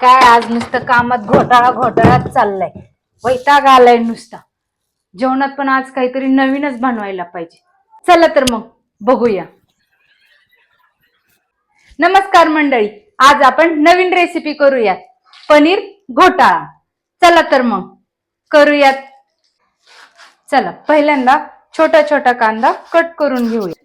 काय आज नुसतं कामात घोटाळा घोटाळाच चाललाय. वैताग आलाय नुसता. जेवणात पण आज काहीतरी नवीनच बनवायला पाहिजे. चला तर मग बघूया. नमस्कार मंडळी आज आपण नवीन रेसिपी करूयात. पनीर घोटाळा. चला तर मग करूयात. चला पहिल्यांदा छोटा छोटा कांदा कट करून घेऊया.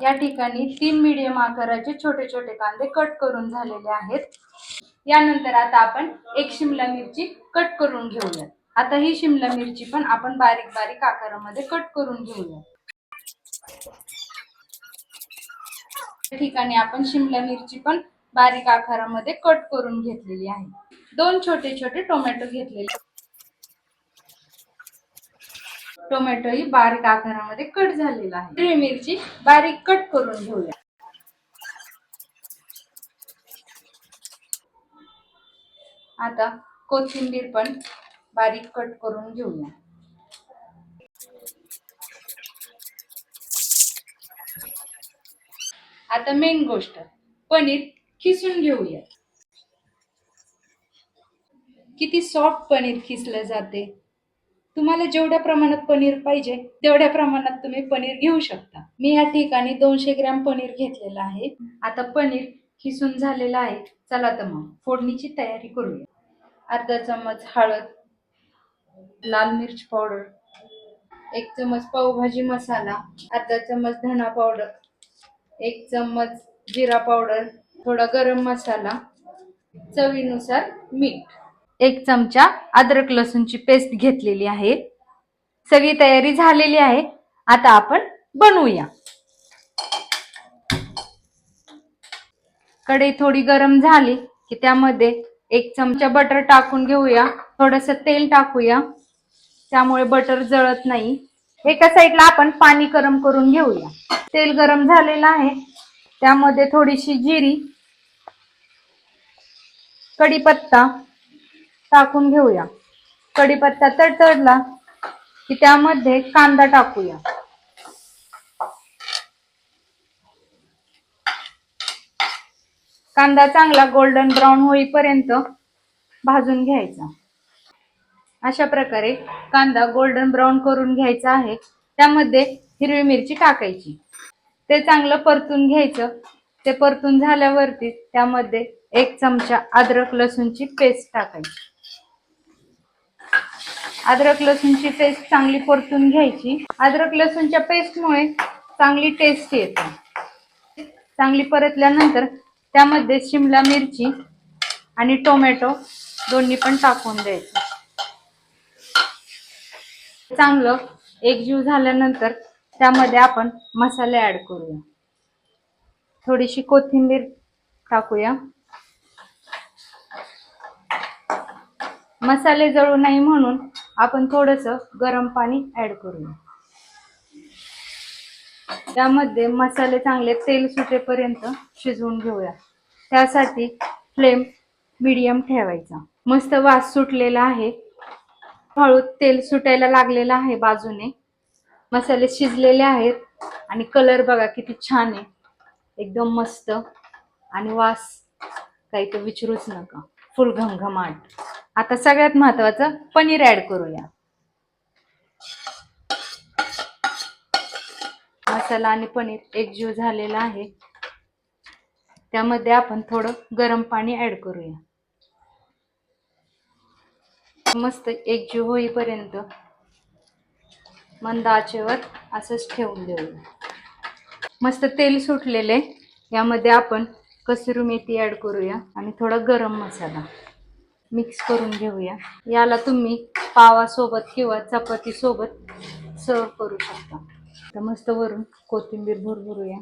या ठिकाणी तीन मीडियम आकाराचे छोटे छोटे कांदे कट करून झालेले आहेत. यानंतर आता आपण एक शिमला मिरची कट करून घेऊया आता ही शिमला मिरची पण आपण बारीक बारीक आकारामध्ये कट करून घेऊया या ठिकाणी आपण शिमला मिरची पण बारीक आकारामध्ये कट करून घेतलेली आहे. दोन छोटे छोटे टोमॅटो घेतलेले टोमॅटो ही बारीक आकारामध्ये कट झालेला आहे. हिरवी मिरची बारीक कट करून घेऊया. आता कोथिंबीर पण बारीक कट करून घेऊया. आता मेन गोष्ट पनीर खिसून घेऊया. किती सॉफ्ट पनीर खिसलं जाते. तुम्हाला जेवढ्या प्रमाणात पनीर पाहिजे तेवढ्या प्रमाणात तुम्ही पनीर घेऊ शकता. मी या ठिकाणी दोनशे ग्रॅम पनीर घेतलेलं आहे. आता पनीर खिसून झालेलं आहे. चला तर मग फोडणीची तयारी करूया. अर्धा चमच हळद लाल मिरच पावडर एक चमच पावभाजी मसाला अर्धा चमच धना पावडर एक चमच जिरा पावडर थोडा गरम मसाला चवीनुसार मीठ. एक चमचा अद्रक लसूणची पेस्ट घेतलेली आहे. सगळी तयारी झालेली आहे. आता आपण बनवूया. कढई थोडी गरम झाली की त्यामध्ये एक चमचा बटर टाकून घेऊया. थोडस तेल टाकूया. त्यामुळे बटर जळत नाही. एका साईडला आपण पाणी गरम करून घेऊया. तेल गरम झालेलं आहे. त्यामध्ये थोडीशी जिरी कढीपत्ता टाकून घेऊया. कढीपत्ता तडतडला की त्यामध्ये कांदा टाकूया. कांदा चांगला गोल्डन ब्राऊन होईपर्यंत भाजून घ्यायचा. अशा प्रकारे कांदा गोल्डन ब्राऊन करून घ्यायचा आहे. त्यामध्ये हिरवी मिरची टाकायची. ते चांगलं परतून घ्यायचं. ते परतून झाल्यावरती त्यामध्ये एक चमचा अद्रक लसूणची पेस्ट टाकायची. अद्रक लसूणची पेस्ट चांगली परतून घ्यायची. अद्रक लसूणच्या पेस्टमुळे चांगली टेस्ट येते. चांगली परतल्यानंतर त्यामध्ये शिमला मिरची आणि टोमॅटो दोन्ही पण टाकून द्यायचं. चांगलं एकजीव झाल्यानंतर त्यामध्ये आपण मसाले ऍड करूया. थोडीशी कोथिंबीर टाकूया. मसाले जळू नाही म्हणून आपण थोडस गरम पाणी ऍड करूया. त्यामध्ये मसाले चांगले तेल सुटेपर्यंत शिजवून घेऊया. त्यासाठी फ्लेम मीडियम ठेवायचा. मस्त वास सुटलेला आहे. हळू तेल सुटायला लागलेलं आहे बाजूने. मसाले शिजलेले आहेत आणि कलर बघा किती छान आहे. एकदम मस्त आणि वास काही तर विचारूच नका. फुल घमघमाट. आता सगळ्यात महत्वाचं पनीर ऍड करूया. मसाला आणि पनीर एकजीव झालेला आहे. त्यामध्ये आपण थोडं गरम पाणी ऍड करूया. मस्त एकजीव होईपर्यंत मंद आचेवर असंच ठेवून देऊया. मस्त तेल सुटलेले यामध्ये आपण कसुरी मेथी ॲड करूया आणि थोडा गरम मसाला मिक्स करून घेऊया. याला तुम्ही पावासोबत किंवा चपातीसोबत सर्व करू शकता. तर मस्त वरून कोथिंबीर भरभरूया.